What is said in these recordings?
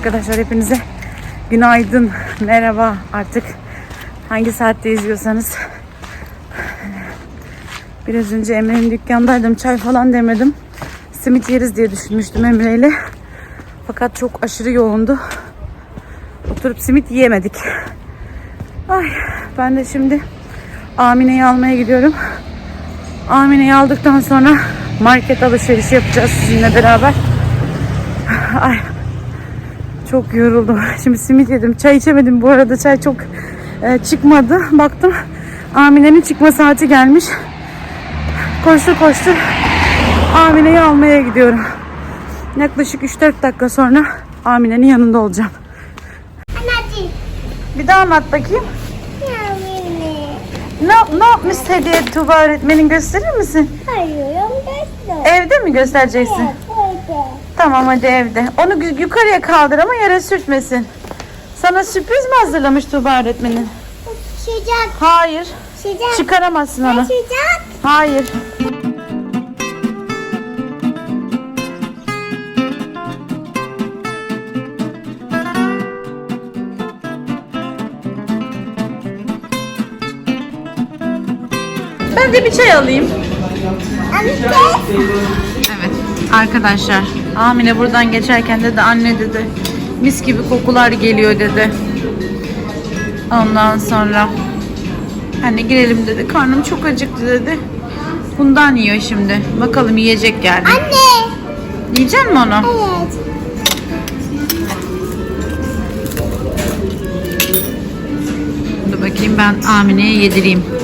arkadaşlar hepinize günaydın, merhaba artık hangi saatte izliyorsanız. Biraz önce Emre'nin dükkandaydım çay falan demedim. Simit yeriz diye düşünmüştüm Emre'yle. Fakat çok aşırı yoğundu. Oturup simit yiyemedik. Ay ben de şimdi Amine'yi almaya gidiyorum. Amine'yi aldıktan sonra market alışverişi yapacağız sizinle beraber. Ay çok yoruldum. Şimdi simit yedim. Çay içemedim bu arada. Çay çok e, çıkmadı. Baktım Amine'nin çıkma saati gelmiş. Koştur koştur Amine'yi almaya gidiyorum. Yaklaşık 3-4 dakika sonra Amine'nin yanında olacağım. Anacığım. Bir daha anlat bakayım. Ne, ne yapmış hediye Tuba öğretmenin gösterir misin? Hayırım destek. Evde mi göstereceksin? Öyle. Tamam hadi evde. Onu yukarıya kaldır ama yere sürtmesin. Sana sürpriz mi hazırlamış Tuba öğretmenin? Sıcak. Hayır. Sıcak. Çıkaramazsın onu. Sıcak. Hayır. Ben de bir çay alayım. Evet arkadaşlar Amine buradan geçerken dedi anne dedi mis gibi kokular geliyor dedi. Ondan sonra hani girelim dedi karnım çok acıktı dedi. Bundan yiyor şimdi. Bakalım yiyecek yani. Anne. Yiyecek mi onu? Evet. Dur bakayım ben Amine'ye yedireyim.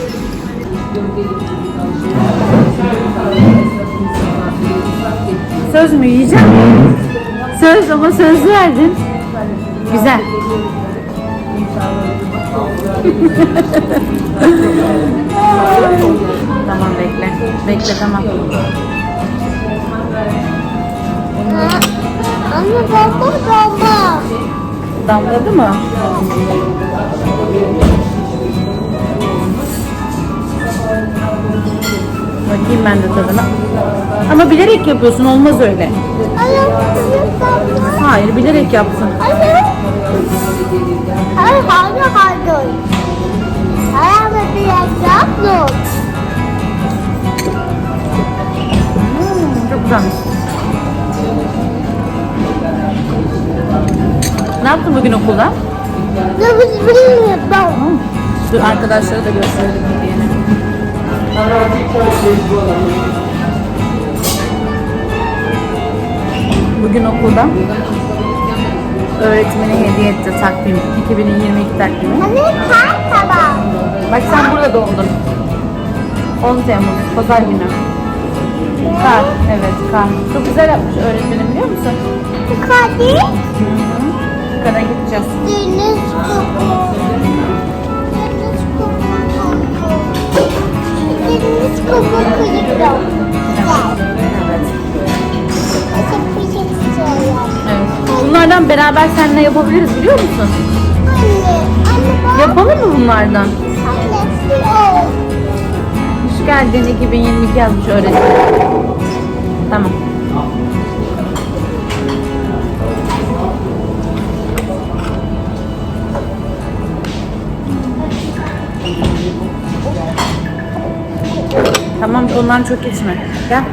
Söz mü yiyeceğim? Söz ama söz verdin. Güzel. tamam bekle. Bekle tamam. Anne baba baba. Damladı mı? Bakayım ben de tadına. Ama bilerek yapıyorsun olmaz öyle. Hayır bilerek yapsın. Anne. Hayır hayır hayır. Hayır bir yapma. Hmm, çok güzelmiş. Ne yaptın bugün okulda? Dur arkadaşlara da gösterelim hediyeni. Bugün okulda öğretmeni hediye etti takvim. 2022 takvimi. Kar sabah. Bak sen burada doğdun. 10 Temmuz, pazar günü. Kar, evet kar. Çok güzel yapmış öğretmenim biliyor musun? Hadi. Kara gideceğiz. Deniz kumu. Çok evet. Bunlardan beraber seninle yapabiliriz biliyor musun? Anne. Anne bak. Yapalım mı bunlardan? Anne. O. Hoş geldin 2022 yazmış öğretmen. Tamam. Tamam ondan çok içme. Gel.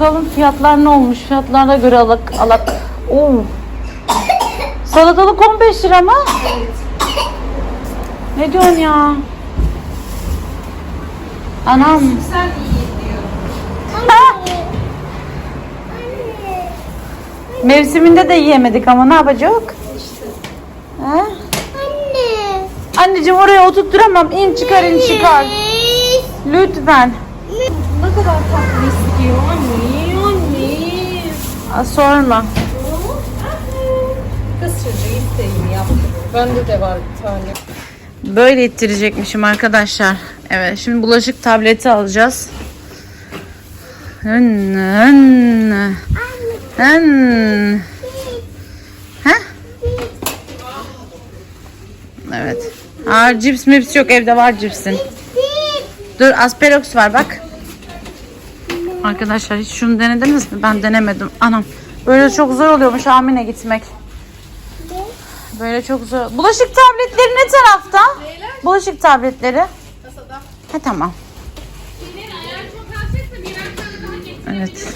Bakalım fiyatlar ne olmuş? Fiyatlarına göre alak alak. Oo. Salatalık 15 lira mı? Ne diyorsun ya? Anam. Sen. Mevsiminde de yiyemedik ama ne yapacak? Ha? Anne. Anneciğim oraya oturtturamam. İn çıkar in çıkar. Lütfen. Ne kadar tatlı istiyor anne. Anne. Sonra. Kız çocuğu isteğini yaptı. Bende de var bir tane. Böyle ittirecekmişim arkadaşlar. Evet şimdi bulaşık tableti alacağız. Hın, hın. Hın. Ha? Evet. Aa, cips mips yok evde var cipsin. Dur asperox var bak. Arkadaşlar hiç şunu denediniz mi? Ben denemedim. Anam. Böyle çok zor oluyormuş Amine gitmek. Böyle çok zor. Bulaşık tabletleri ne tarafta? Bulaşık tabletleri. Ha tamam. Evet.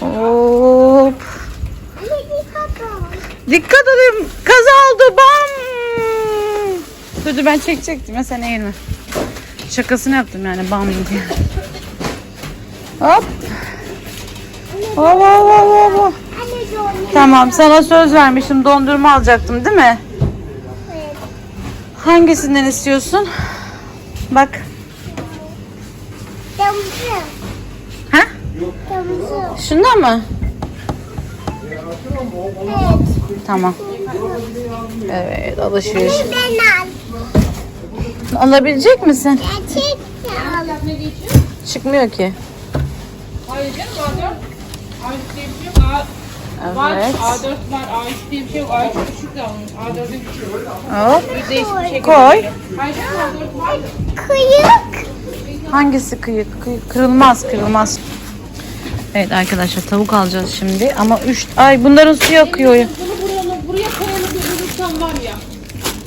Hop. Dikkat edin. Kaza oldu. Bam. Dur dur ben çekecektim ya sen eğilme. Şakasını yaptım yani bam diye. Hop. Hop hop hop. Tamam sana söz vermiştim dondurma alacaktım değil mi? Evet. Hangisinden istiyorsun? Bak. Kırmızı. Ha? Kırmızı. Şunda mı? Evet. Tamam. Evet alışveriş. Ben al. Alabilecek misin? Gerçek al. Çıkmıyor ki. Hayır canım A4. A3 diye bir şey yok. Var, Evet. A4 var. A3 diye bir şey yok. A3 küçük de onun. A4'ün küçük. Hop. Bir değişik bir şey Koy. Hayır canım A4 var. Kıyık. Hangisi kıyık? Kıy- Kırılmaz kırılmaz. Evet arkadaşlar tavuk alacağız şimdi ama 3 ay bunların suyu akıyor. ya. Bunu buraya, buraya koyalım bir var ya.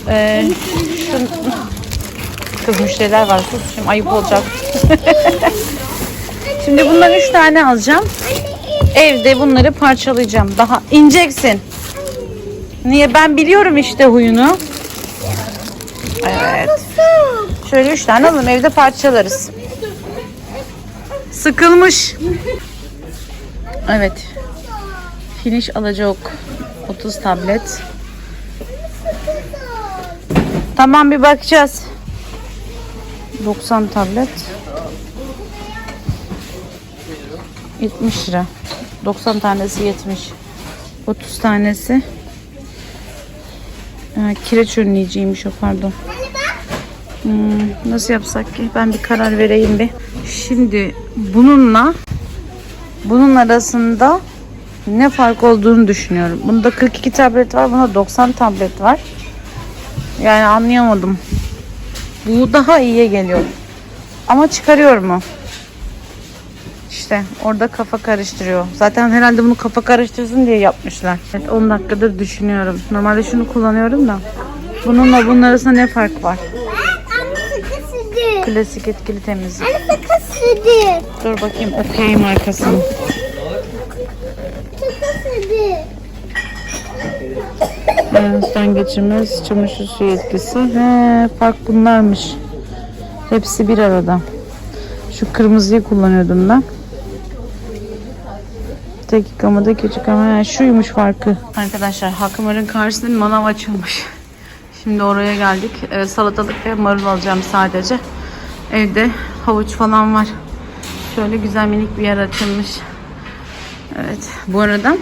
Ee, şu- kız müşteriler var sus şimdi ayıp olacak. şimdi bundan 3 tane alacağım. Evde bunları parçalayacağım. Daha ineceksin. Niye? Ben biliyorum işte huyunu. Evet. Şöyle 3 tane alalım evde parçalarız. Sıkılmış. Evet. Finish alacak. 30 tablet. Tamam bir bakacağız. 90 tablet. 70 lira. 90 tanesi 70. 30 tanesi. Ha, kireç önleyiciymiş o pardon. Hmm, nasıl yapsak ki? Ben bir karar vereyim bir. Şimdi bununla bunun arasında ne fark olduğunu düşünüyorum. Bunda 42 tablet var, bunda 90 tablet var. Yani anlayamadım. Bu daha iyiye geliyor. Ama çıkarıyor mu? İşte orada kafa karıştırıyor. Zaten herhalde bunu kafa karıştırsın diye yapmışlar. Evet 10 dakikadır düşünüyorum. Normalde şunu kullanıyorum da. Bununla bunun arasında ne fark var? Klasik etkili temizlik. Dur bakayım okuyayım arkasını. Üstten geçirmez, çamaşır suyu etkisi. He, fark bunlarmış. Hepsi bir arada. Şu kırmızıyı kullanıyordum ben. Tek yıkamada küçük ama he, şuymuş farkı. Arkadaşlar Hakımar'ın karşısında manav açılmış. Şimdi oraya geldik. Ee, salatalık ve marul alacağım sadece. Evde havuç falan var. Şöyle güzel minik bir yer açılmış. Evet. Bu arada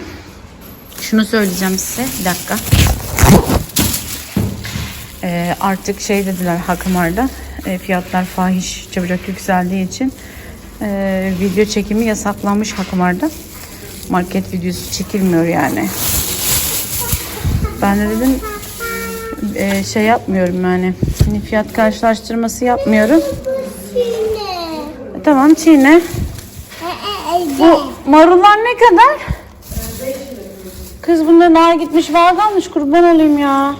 şunu söyleyeceğim size. Bir dakika. Ee, artık şey dediler Hakımar'da e, fiyatlar fahiş çabucak yükseldiği için e, video çekimi yasaklanmış Hakımar'da. Market videosu çekilmiyor yani. Ben de dedim e, şey yapmıyorum yani hani fiyat karşılaştırması yapmıyorum. Şimdi. E, tamam çiğne. Ee, Bu marullar ne kadar? Kız bunda nar gitmiş var kalmış kurban olayım ya.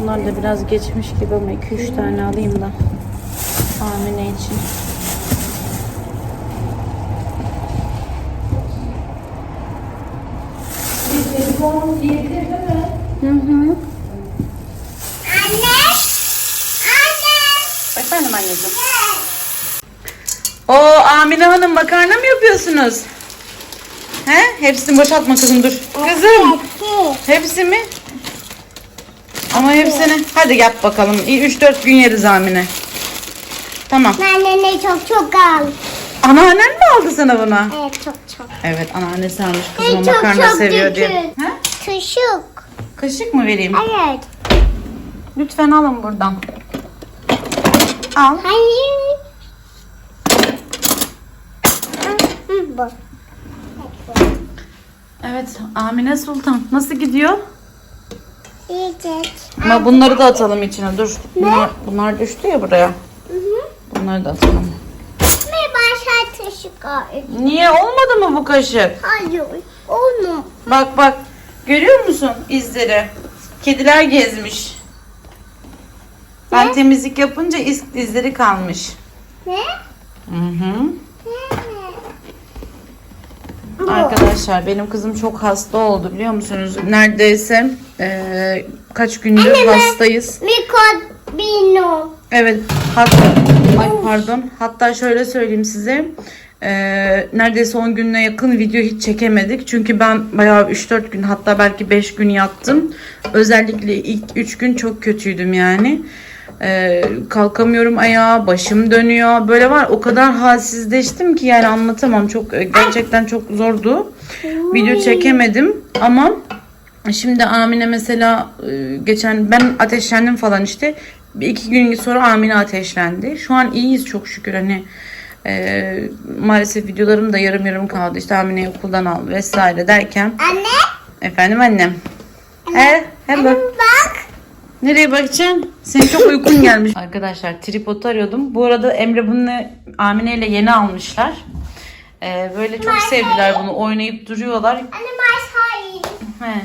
Bunlar da biraz geçmiş gibi ama 2-3 tane alayım da Amine için. Hı hı. Anne. Anne. Efendim anneciğim. O Amine Hanım makarna mı yapıyorsunuz? He? Hepsini boşaltma kızım dur. Kızım. Hepsi mi? Ama hepsini. Hadi yap bakalım. 3-4 gün yeriz Amine. Tamam. Anne çok çok al. Anneannen mi aldı sana bunu? Evet çok çok. Evet anneannesi almış Hey, kızım o çok, makarna çok seviyor diye. Kışık. Kaşık mı vereyim? Evet. Lütfen alın buradan. Al. Hayır. Bu. Evet Amine Sultan nasıl gidiyor? Yiyecek. Ama bunları da atalım içine dur. Bunlar, bunlar düştü ya buraya. Hı hı. Bunları da atalım. Bir başka kışık al. Niye olmadı mı bu kaşık? Hayır. Onu. Bak bak görüyor musun izleri? Kediler gezmiş. Ben temizlik yapınca iz, izleri kalmış. Ne? Hı hı. Bu. Arkadaşlar benim kızım çok hasta oldu biliyor musunuz? Neredeyse eee, kaç gündür Anne, hastayız. Mikrobino. Evet. Hatta, ay pardon. Hatta şöyle söyleyeyim size. Eee, neredeyse 10 gününe yakın video hiç çekemedik. Çünkü ben bayağı 3-4 gün hatta belki 5 gün yattım. Özellikle ilk 3 gün çok kötüydüm yani. Eee, kalkamıyorum ayağa, başım dönüyor. Böyle var o kadar halsizleştim ki yani anlatamam. Çok e, gerçekten çok zordu. Video çekemedim ama Şimdi Amine mesela e, geçen ben ateşlendim falan işte. Bir iki gün sonra Amine ateşlendi. Şu an iyiyiz çok şükür hani e, maalesef videolarım da yarım yarım kaldı. İşte Amine'yi okuldan al vesaire derken. Anne. Efendim annem. He, he bak. Bak. Nereye bakacaksın? Senin çok uykun gelmiş. Arkadaşlar tripod arıyordum. Bu arada Emre bunu Amine ile yeni almışlar. E, böyle çok sevdiler bunu. Oynayıp duruyorlar. Anne hayır. He.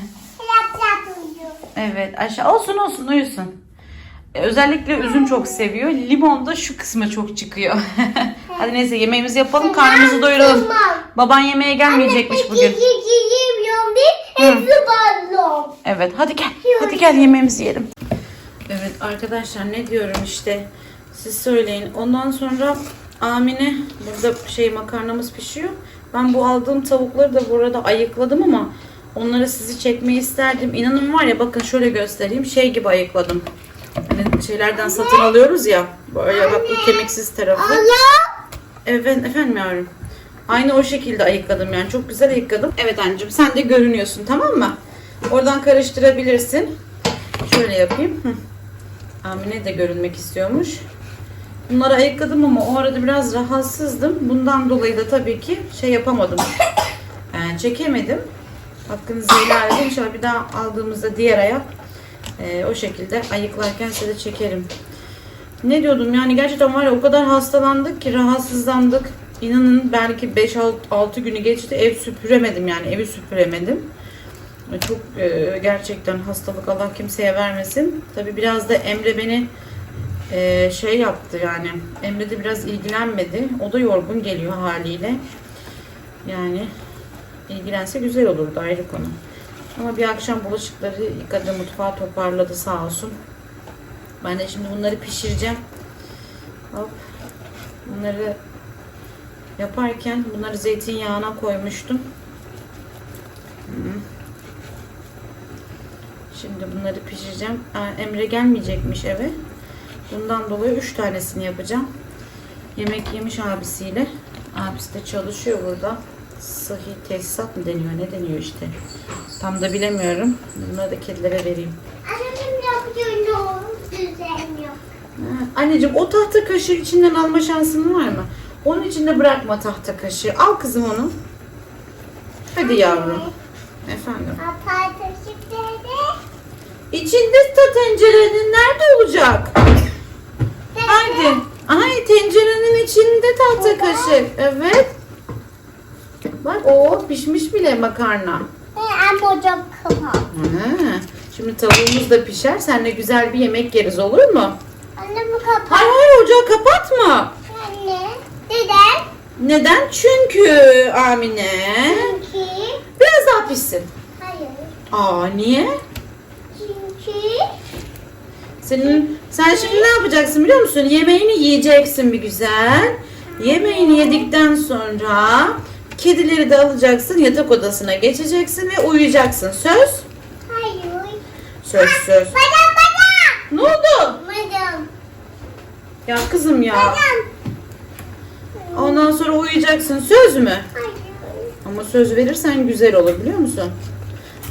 Uyuyor. Evet aşağı olsun olsun uyusun. E, Özellikle üzüm çok seviyor. Limon da şu kısmı çok çıkıyor. Hadi neyse yemeğimizi yapalım karnımızı doyuralım. Baban yemeğe gelmeyecekmiş bugün. Evet hadi gel. Hadi gel yemeğimizi yiyelim. Arkadaşlar ne diyorum işte. Siz söyleyin. Ondan sonra Amine burada şey makarnamız pişiyor. Ben bu aldığım tavukları da bu arada ayıkladım ama onları sizi çekmeyi isterdim. İnanın var ya bakın şöyle göstereyim. Şey gibi ayıkladım. Hani şeylerden satın alıyoruz ya. Böyle bak bu kemiksiz tarafı. Allah. Evet efendim yavrum. Aynı o şekilde ayıkladım yani. Çok güzel ayıkladım. Evet anneciğim sen de görünüyorsun tamam mı? Oradan karıştırabilirsin. Şöyle yapayım. Hı. Amine de görünmek istiyormuş. Bunları ayıkladım ama o arada biraz rahatsızdım. Bundan dolayı da tabii ki şey yapamadım. Yani çekemedim. Hakkınızı helal edin. İnşallah bir daha aldığımızda diğer ayak e, o şekilde ayıklarken size çekerim. Ne diyordum yani gerçekten var ya o kadar hastalandık ki rahatsızlandık. İnanın belki 5-6 günü geçti ev süpüremedim yani evi süpüremedim. Çok e, gerçekten hastalık Allah kimseye vermesin. Tabi biraz da Emre beni e, şey yaptı yani. Emre de biraz ilgilenmedi. O da yorgun geliyor haliyle. Yani ilgilense güzel olurdu ayrı konu. Ama bir akşam bulaşıkları yıkadı, mutfağı toparladı sağ olsun. Ben de şimdi bunları pişireceğim. Hop. Bunları yaparken bunları zeytinyağına koymuştum. Hı. Şimdi bunları pişireceğim. Emre gelmeyecekmiş eve. Bundan dolayı 3 tanesini yapacağım. Yemek yemiş abisiyle. Abisi de çalışıyor burada. Sıhhi tesisat mı deniyor? Ne deniyor işte? Tam da bilemiyorum. Bunları da kedilere vereyim. Annem yapıyor düzenliyor. Anneciğim o tahta kaşığı içinden alma şansın var mı? Onun içinde bırakma tahta kaşığı. Al kızım onu. Hadi yavrum. Efendim. Taşıkları. İçinde ta tencerenin nerede olacak? Haydi. Ay tencerenin içinde tahta kaşık. Evet. Bak o pişmiş bile makarna. Ha, Şimdi tavuğumuz da pişer. Seninle güzel bir yemek yeriz olur mu? Anne bu kapat. Hayır hayır ocağı kapatma. Anne. Neden? Neden? Çünkü Amine. Çünkü. Biraz daha pişsin. Hayır. Aa niye? Çünkü. Senin sen şimdi ne yapacaksın biliyor musun? Yemeğini yiyeceksin bir güzel. Yemeğini yedikten sonra kedileri de alacaksın, yatak odasına geçeceksin ve uyuyacaksın. Söz? Hayır. Söz söz. Madam madam. Ne oldu? Madam. Ya kızım ya. Madam. Ondan sonra uyuyacaksın. Söz mü? Hayır. Ama söz verirsen güzel olur biliyor musun?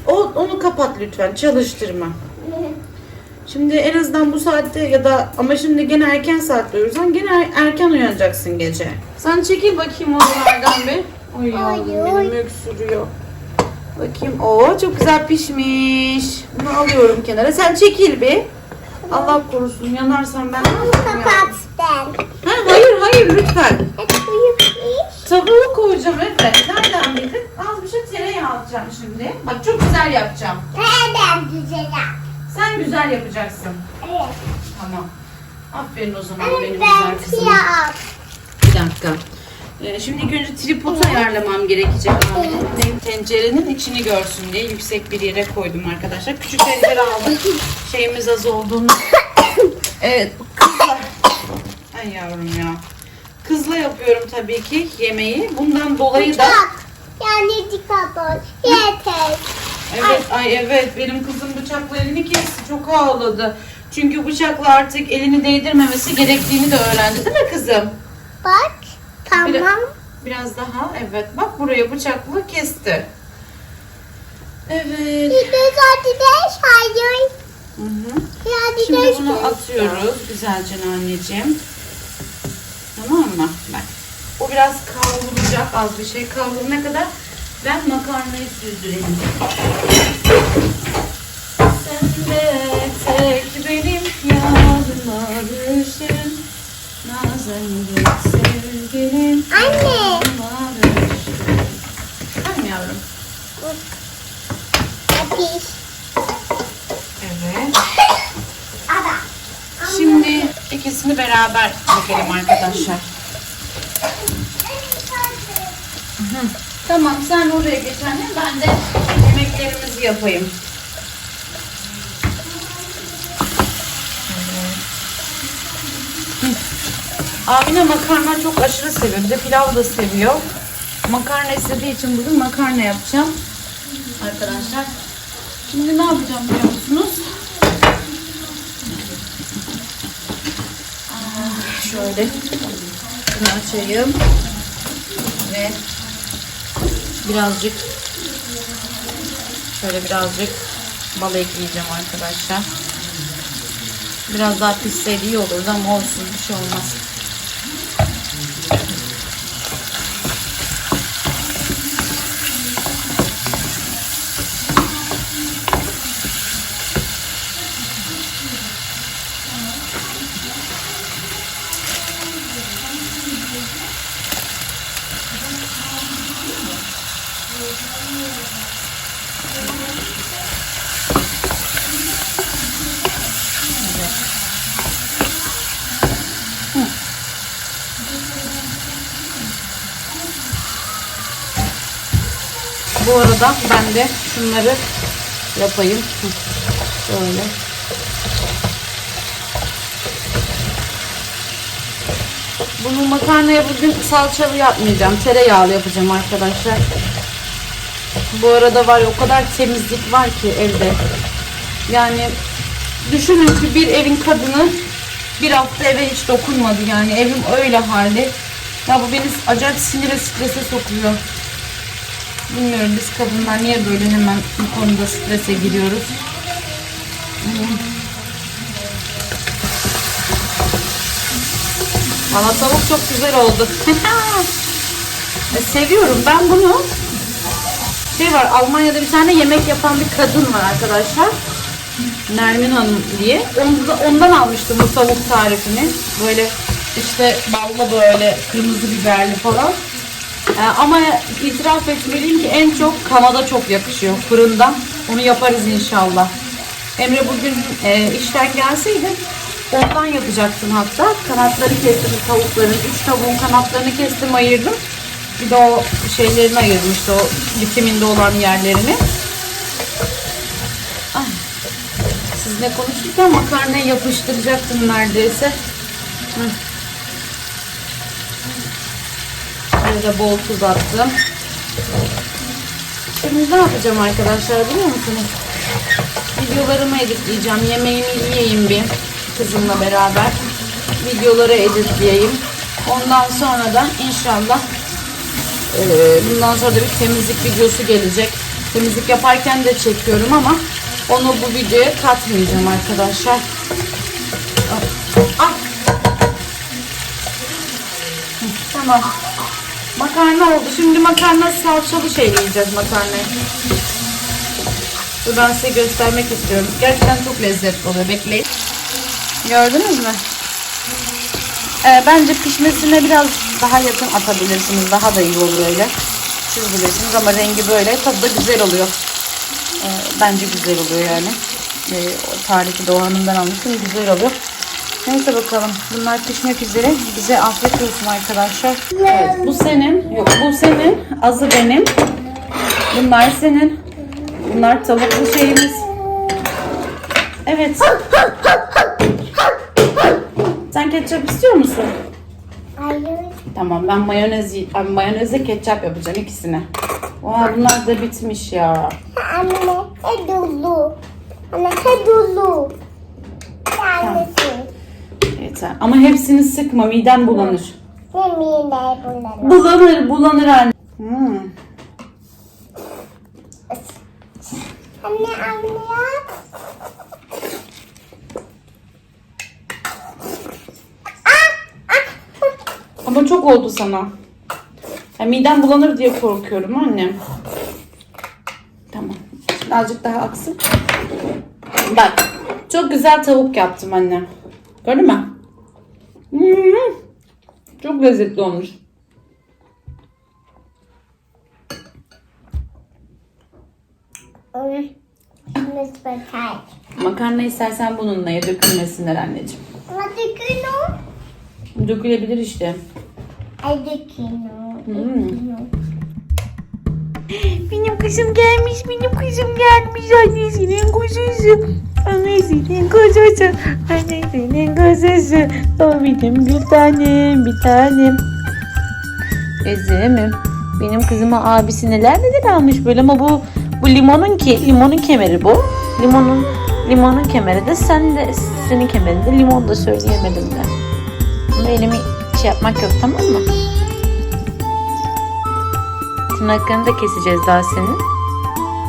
O, onu kapat lütfen. Çalıştırma. Şimdi en azından bu saatte ya da ama şimdi gene erken saatte uyursan gene er- erken uyanacaksın gece. Sen çekil bakayım oralardan bir. Oy yavrum benim öksürüyor. Bakayım. Oo çok güzel pişmiş. Bunu alıyorum kenara. Sen çekil bir. Allah korusun yanarsan ben ne kapat yavrum? ben. Ha, hayır hayır lütfen. Tavuğu koyacağım evet. Nereden bildin? Az bir şey tereyağı alacağım şimdi. Bak çok güzel yapacağım. Nereden güzel? Sen güzel yapacaksın. Evet. Tamam. Aferin o zaman benim ben güzel kızım. siyah. Bir dakika. Ee, şimdi ilk önce tripodu ayarlamam gerekecek. Benim tencerenin içini görsün diye yüksek bir yere koydum arkadaşlar. Küçük tencere aldım. Şeyimiz az olduğunu. Evet kızla. Ay yavrum ya. Kızla yapıyorum tabii ki yemeği. Bundan dolayı da. Yani dikkat Yeter. Evet, ay evet. Benim kızım bıçakla elini kesti. Çok ağladı. Çünkü bıçakla artık elini değdirmemesi gerektiğini de öğrendi değil mi kızım? Bak. Tamam. Biraz, biraz daha. Evet. Bak buraya bıçakla kesti. Evet. Hı hı. Şimdi bunu atıyoruz güzelce anneciğim. Tamam mı? Bak. O biraz kavrulacak az bir şey. Kavrulana kadar ben makarnayı süzdüreyim. Sen de tek benim yanıma düşün. Nazencik sevgilim Anne. Tamam yavrum. Ateş. Evet. Ada. Şimdi ikisini beraber çekelim arkadaşlar. Tamam sen oraya geç anne ben de yemeklerimizi yapayım. Amine makarna çok aşırı seviyor. Bir de pilav da seviyor. Makarna istediği için bugün makarna yapacağım. Arkadaşlar. Şimdi ne yapacağım biliyor musunuz? Şöyle bunu açayım ve birazcık şöyle birazcık bal ekleyeceğim arkadaşlar. Biraz daha pişseydi iyi olurdu ama olsun bir şey olmaz. Bu arada ben de şunları yapayım. Hı, Şöyle. Bunu makarnaya bugün salçalı yapmayacağım. Tereyağlı yapacağım arkadaşlar. Bu arada var o kadar temizlik var ki evde. Yani düşünün ki bir evin kadını bir hafta eve hiç dokunmadı yani evim öyle halde. Ya bu beni acayip sinire strese sokuyor. Bilmiyorum biz kadınlar niye böyle hemen bu konuda strese giriyoruz. Valla tavuk çok güzel oldu. E, seviyorum ben bunu. Şey var Almanya'da bir tane yemek yapan bir kadın var arkadaşlar. Nermin Hanım diye. Ondan, ondan almıştım bu tavuk tarifini. Böyle işte ballı böyle kırmızı biberli falan. Ee, ama itiraf etmeliyim ki en çok kanada çok yakışıyor fırından. Onu yaparız inşallah. Emre bugün e, işten gelseydi Ondan yapacaktım hatta. Kanatları kestim tavukların. Üç tavuğun kanatlarını kestim ayırdım. Bir de o şeylerini ayırdım işte o vitaminde olan yerlerini. Ay. Sizinle konuşurken makarnayı yapıştıracaktım neredeyse. Hı. Böyle bol tuz attım. Şimdi ne yapacağım arkadaşlar biliyor musunuz? Videolarımı editleyeceğim. Yemeğimi yiyeyim bir kızımla beraber. Videoları editleyeyim. Ondan sonra da inşallah eee, bundan sonra da bir temizlik videosu gelecek. Temizlik yaparken de çekiyorum ama onu bu videoya katmayacağım arkadaşlar. Ay. Hı, Tamam. Makarna oldu. Şimdi makarna salçalı şey yiyeceğiz makarnayı. Dur ben size göstermek istiyorum. Gerçekten çok lezzetli oluyor. Bekleyin. Gördünüz mü? Ee, bence pişmesine biraz daha yakın atabilirsiniz. Daha da iyi olur öyle. Siz bilirsiniz ama rengi böyle. Tadı da güzel oluyor. Ee, bence güzel oluyor yani. Ee, tarifi Doğu Hanım'dan almıştım. Güzel oluyor. Neyse bakalım. Bunlar pişmek üzere. Bize afiyet olsun arkadaşlar. Evet, bu senin. Yok bu senin. Azı benim. Bunlar senin. Bunlar tavuklu şeyimiz. Evet. Sen ketçap istiyor musun? Hayır. Tamam ben mayonez ay, mayonezle ketçap yapacağım ikisine. Oha bunlar da bitmiş ya. Anne he dolu. Anne he dolu. Tanesi. Yeter. Ama hepsini sıkma miden bulanır. Yemeğinde bunları. Bulanır bulanır anne. Hmm. Anne anne ya. Ama çok oldu sana. Ya midem bulanır diye korkuyorum annem. Tamam. Şimdi azıcık daha aksın. Bak. Çok güzel tavuk yaptım annem. Gördün mü? Hmm. Çok lezzetli olmuş. Makarna istersen bununla ye dökülmesinler anneciğim. Hadi kino. Dökülebilir işte. Hadi kino. Hmm. Benim kızım gelmiş, benim kızım gelmiş. Annesinin kuzusu. Annesinin kuzusu. Annesinin kuzusu. O benim bir tanem, bir tanem. Kızım, benim kızıma abisi neler neler almış böyle ama bu bu limonun ki limonun kemeri bu. Limonun limonun kemeri de sen de senin kemerinde limon da söyleyemedim de. Ama elimi şey yapmak yok tamam mı? Tırnaklarını da keseceğiz daha senin.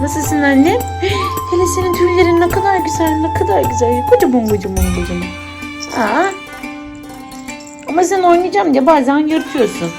Nasılsın anne? Hele senin tüylerin ne kadar güzel, ne kadar güzel. Kocaman kocaman kocaman. Aa. Ama sen oynayacağım diye bazen yırtıyorsun.